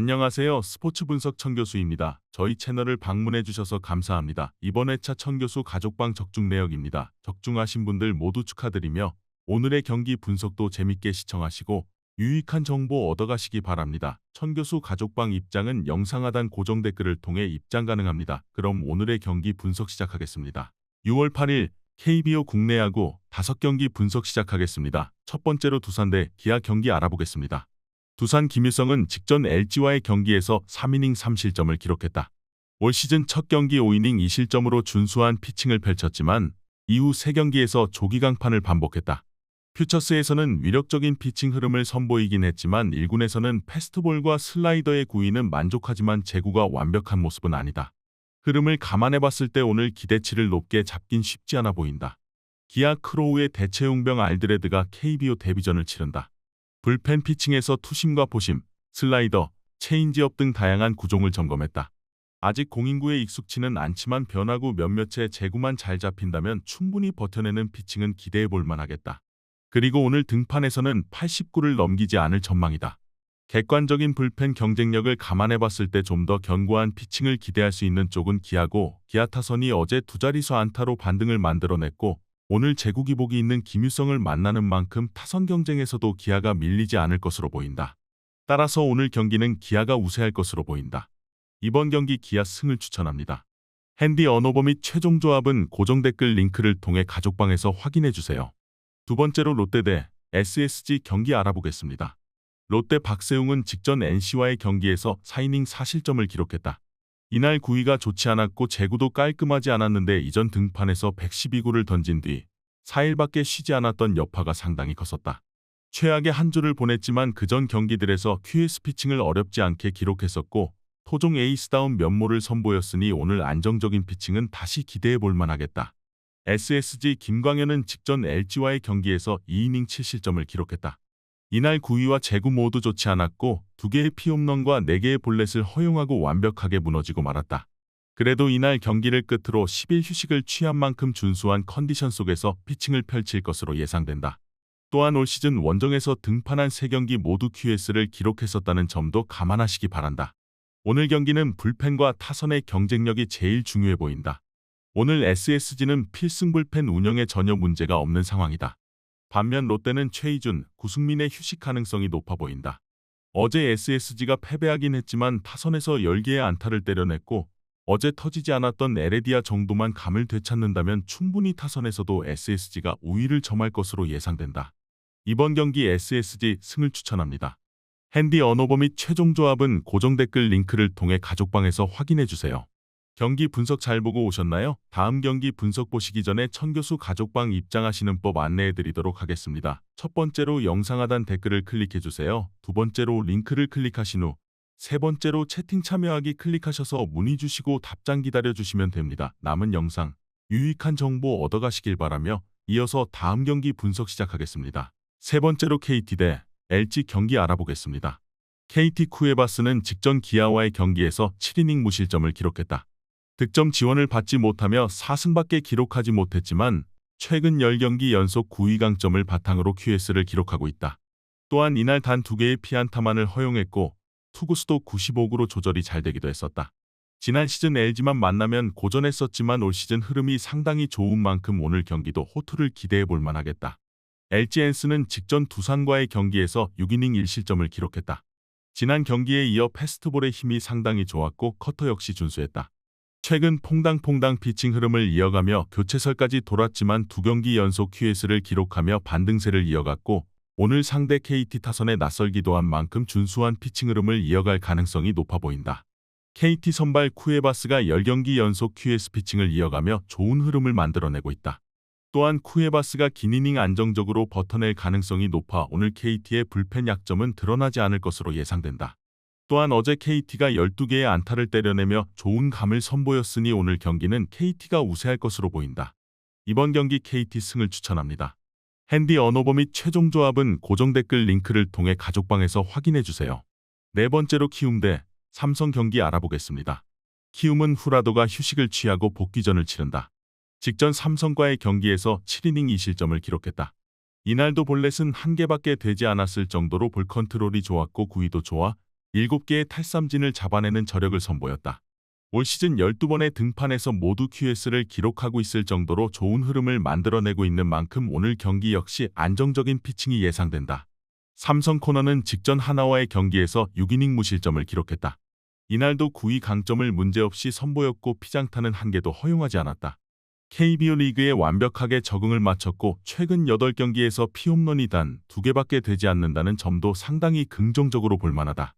안녕하세요. 스포츠 분석 청 교수입니다. 저희 채널을 방문해 주셔서 감사합니다. 이번 회차 청 교수 가족방 적중 내역입니다. 적중하신 분들 모두 축하드리며 오늘의 경기 분석도 재밌게 시청하시고 유익한 정보 얻어가시기 바랍니다. 천 교수 가족방 입장은 영상 하단 고정 댓글을 통해 입장 가능합니다. 그럼 오늘의 경기 분석 시작하겠습니다. 6월 8일 KBO 국내 야구 5경기 분석 시작하겠습니다. 첫 번째로 두산 대 기아 경기 알아보겠습니다. 두산 김일성은 직전 LG와의 경기에서 3이닝 3실점을 기록했다. 올 시즌 첫 경기 5이닝 2실점으로 준수한 피칭을 펼쳤지만 이후 3경기에서 조기 강판을 반복했다. 퓨처스에서는 위력적인 피칭 흐름을 선보이긴 했지만 1군에서는 패스트볼과 슬라이더의 구위는 만족하지만 제구가 완벽한 모습은 아니다. 흐름을 감안해 봤을 때 오늘 기대치를 높게 잡긴 쉽지 않아 보인다. 기아 크로우의 대체 용병 알드레드가 KBO 데뷔전을 치른다. 불펜 피칭에서 투심과 포심, 슬라이더, 체인지업 등 다양한 구종을 점검했다. 아직 공인구에 익숙치는 않지만 변화구 몇몇의 제구만 잘 잡힌다면 충분히 버텨내는 피칭은 기대해 볼 만 하겠다. 그리고 오늘 등판에서는 89를 넘기지 않을 전망이다. 객관적인 불펜 경쟁력을 감안해 봤을 때 좀 더 견고한 피칭을 기대할 수 있는 쪽은 기아고 기아 타선이 어제 두 자릿수 안타로 반등을 만들어냈고 오늘 제구 기복이 있는 김유성을 만나는 만큼 타선 경쟁에서도 기아가 밀리지 않을 것으로 보인다. 따라서 오늘 경기는 기아가 우세할 것으로 보인다. 이번 경기 기아 승을 추천합니다. 핸디 언어버 및 최종 조합은 고정 댓글 링크를 통해 가족방에서 확인해 주세요. 두 번째로 롯데 대 SSG 경기 알아보겠습니다. 롯데 박세웅은 직전 NC와의 경기에서 4이닝 4실점을 기록했다. 이날 구위가 좋지 않았고 제구도 깔끔하지 않았는데 이전 등판에서 112구를 던진 뒤 4일밖에 쉬지 않았던 여파가 상당히 컸었다. 최악의 한 주를 보냈지만 그전 경기들에서 QS 피칭을 어렵지 않게 기록했었고 토종 에이스다운 면모를 선보였으니 오늘 안정적인 피칭은 다시 기대해 볼 만하겠다. SSG 김광현은 직전 LG와의 경기에서 2이닝 7실점을 기록했다. 이날 구위와 제구 모두 좋지 않았고 두 개의 피홈런과 네 개의 볼넷을 허용하고 완벽하게 무너지고 말았다. 그래도 이날 경기를 끝으로 10일 휴식을 취한 만큼 준수한 컨디션 속에서 피칭을 펼칠 것으로 예상된다. 또한 올 시즌 원정에서 등판한 3경기 모두 QS를 기록했었다는 점도 감안하시기 바란다. 오늘 경기는 불펜과 타선의 경쟁력이 제일 중요해 보인다. 오늘 SSG는 필승 불펜 운영에 전혀 문제가 없는 상황이다. 반면 롯데는 최희준, 구승민의 휴식 가능성이 높아 보인다. 어제 SSG가 패배하긴 했지만 타선에서 10개의 안타를 때려냈고 어제 터지지 않았던 에레디아 정도만 감을 되찾는다면 충분히 타선에서도 SSG가 우위를 점할 것으로 예상된다. 이번 경기 SSG 승을 추천합니다. 핸디 언어버 및 최종 조합은 고정 댓글 링크를 통해 가족방에서 확인해 주세요. 경기 분석 잘 보고 오셨나요? 다음 경기 분석 보시기 전에 천교수 가족방 입장하시는 법 안내해 드리도록 하겠습니다. 첫 번째로 영상 하단 댓글을 클릭해 주세요. 두 번째로 링크를 클릭하신 후 세 번째로 채팅 참여하기 클릭하셔서 문의 주시고 답장 기다려 주시면 됩니다. 남은 영상 유익한 정보 얻어가시길 바라며 이어서 다음 경기 분석 시작하겠습니다. 세 번째로 KT 대 LG 경기 알아보겠습니다. KT 쿠에바스는 직전 기아와의 경기에서 7이닝 무실점을 기록했다. 득점 지원을 받지 못하며 4승밖에 기록하지 못했지만 최근 10경기 연속 9위 강점을 바탕으로 QS를 기록하고 있다. 또한 이날 단 2개의 피안타만을 허용했고 투구수도 95구로 조절이 잘 되기도 했었다. 지난 시즌 LG만 만나면 고전했었지만 올 시즌 흐름이 상당히 좋은 만큼 오늘 경기도 호투를 기대해 볼 만하겠다. LG 엔스는 직전 두산과의 경기에서 6이닝 1실점을 기록했다. 지난 경기에 이어 패스트볼의 힘이 상당히 좋았고 커터 역시 준수했다. 최근 퐁당퐁당 피칭 흐름을 이어가며 교체설까지 돌았지만 두 경기 연속 QS를 기록하며 반등세를 이어갔고 오늘 상대 KT 타선에 낯설기도 한 만큼 준수한 피칭 흐름을 이어갈 가능성이 높아 보인다. KT 선발 쿠에바스가 10경기 연속 QS 피칭을 이어가며 좋은 흐름을 만들어내고 있다. 또한 쿠에바스가 긴 이닝 안정적으로 버텨낼 가능성이 높아 오늘 KT의 불펜 약점은 드러나지 않을 것으로 예상된다. 또한 어제 KT가 12개의 안타를 때려내며 좋은 감을 선보였으니 오늘 경기는 KT가 우세할 것으로 보인다. 이번 경기 KT 승을 추천합니다. 핸디 언어버 및 최종 조합은 고정 댓글 링크를 통해 가족방에서 확인해 주세요. 네 번째로 키움 대 삼성 경기 알아보겠습니다. 키움은 후라도가 휴식을 취하고 복귀전을 치른다. 직전 삼성과의 경기에서 7이닝 2실점을 기록했다. 이날도 볼넷은 한 개밖에 되지 않았을 정도로 볼 컨트롤이 좋았고 구위도 좋아 7개의 탈삼진을 잡아내는 저력을 선보였다. 올 시즌 12번의 등판에서 모두 QS를 기록하고 있을 정도로 좋은 흐름을 만들어내고 있는 만큼 오늘 경기 역시 안정적인 피칭이 예상된다. 삼성 코너는 직전 하나와의 경기에서 6이닝 무실점을 기록했다. 이날도 9위 강점을 문제없이 선보였고 피장타는 한 개도 허용하지 않았다. KBO 리그에 완벽하게 적응을 마쳤고 최근 8경기에서 피홈런이 단 2개밖에 되지 않는다는 점도 상당히 긍정적으로 볼만하다.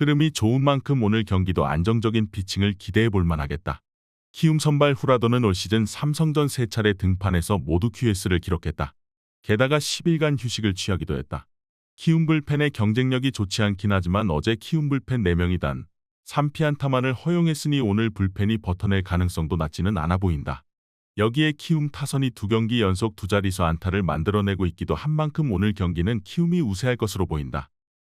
흐름이 좋은 만큼 오늘 경기도 안정적인 피칭을 기대해 볼 만하겠다. 키움 선발 후라도는 올 시즌 삼성전 3차례 등판에서 모두 QS를 기록했다. 게다가 10일간 휴식을 취하기도 했다. 키움 불펜의 경쟁력이 좋지 않긴 하지만 어제 키움 불펜 4명이 단 3피 안타만을 허용했으니 오늘 불펜이 버텨낼 가능성도 낮지는 않아 보인다. 여기에 키움 타선이 두 경기 연속 두 자릿수 안타를 만들어내고 있기도 한 만큼 오늘 경기는 키움이 우세할 것으로 보인다.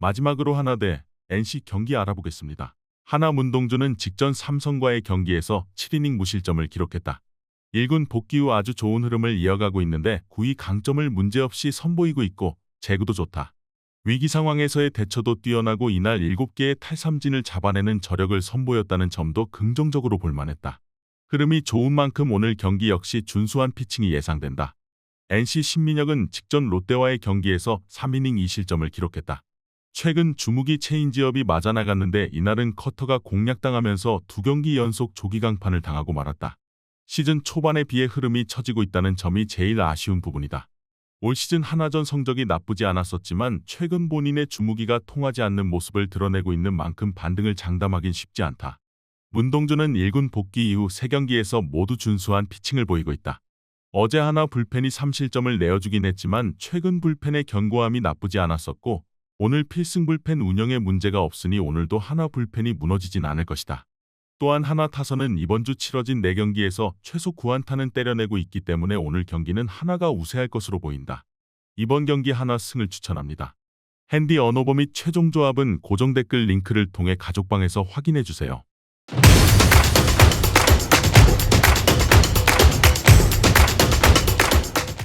마지막으로 하나 대 NC 경기 알아보겠습니다. 하나 문동주는 직전 삼성과의 경기에서 7이닝 무실점을 기록했다. 1군 복귀 후 아주 좋은 흐름을 이어가고 있는데 9위 강점을 문제없이 선보이고 있고 제구도 좋다. 위기 상황에서의 대처도 뛰어나고 이날 7개의 탈삼진을 잡아내는 저력을 선보였다는 점도 긍정적으로 볼만했다. 흐름이 좋은 만큼 오늘 경기 역시 준수한 피칭이 예상된다. NC 신민혁은 직전 롯데와의 경기에서 3이닝 2실점을 기록했다. 최근 주무기 체인지업이 맞아 나갔는데 이날은 커터가 공략당하면서 두 경기 연속 조기 강판을 당하고 말았다. 시즌 초반에 비해 흐름이 처지고 있다는 점이 제일 아쉬운 부분이다. 올 시즌 하나전 성적이 나쁘지 않았었지만 최근 본인의 주무기가 통하지 않는 모습을 드러내고 있는 만큼 반등을 장담하긴 쉽지 않다. 문동주는 1군 복귀 이후 3경기에서 모두 준수한 피칭을 보이고 있다. 어제 하나 불펜이 3실점을 내어주긴 했지만 최근 불펜의 견고함이 나쁘지 않았었고 오늘 필승 불펜 운영에 문제가 없으니 오늘도 하나 불펜이 무너지진 않을 것이다. 또한 하나 타선은 이번 주 치러진 4경기에서 최소 9안타는 때려내고 있기 때문에 오늘 경기는 하나가 우세할 것으로 보인다. 이번 경기 하나 승을 추천합니다. 핸디 언어버 및 최종 조합은 고정 댓글 링크를 통해 가족방에서 확인해 주세요.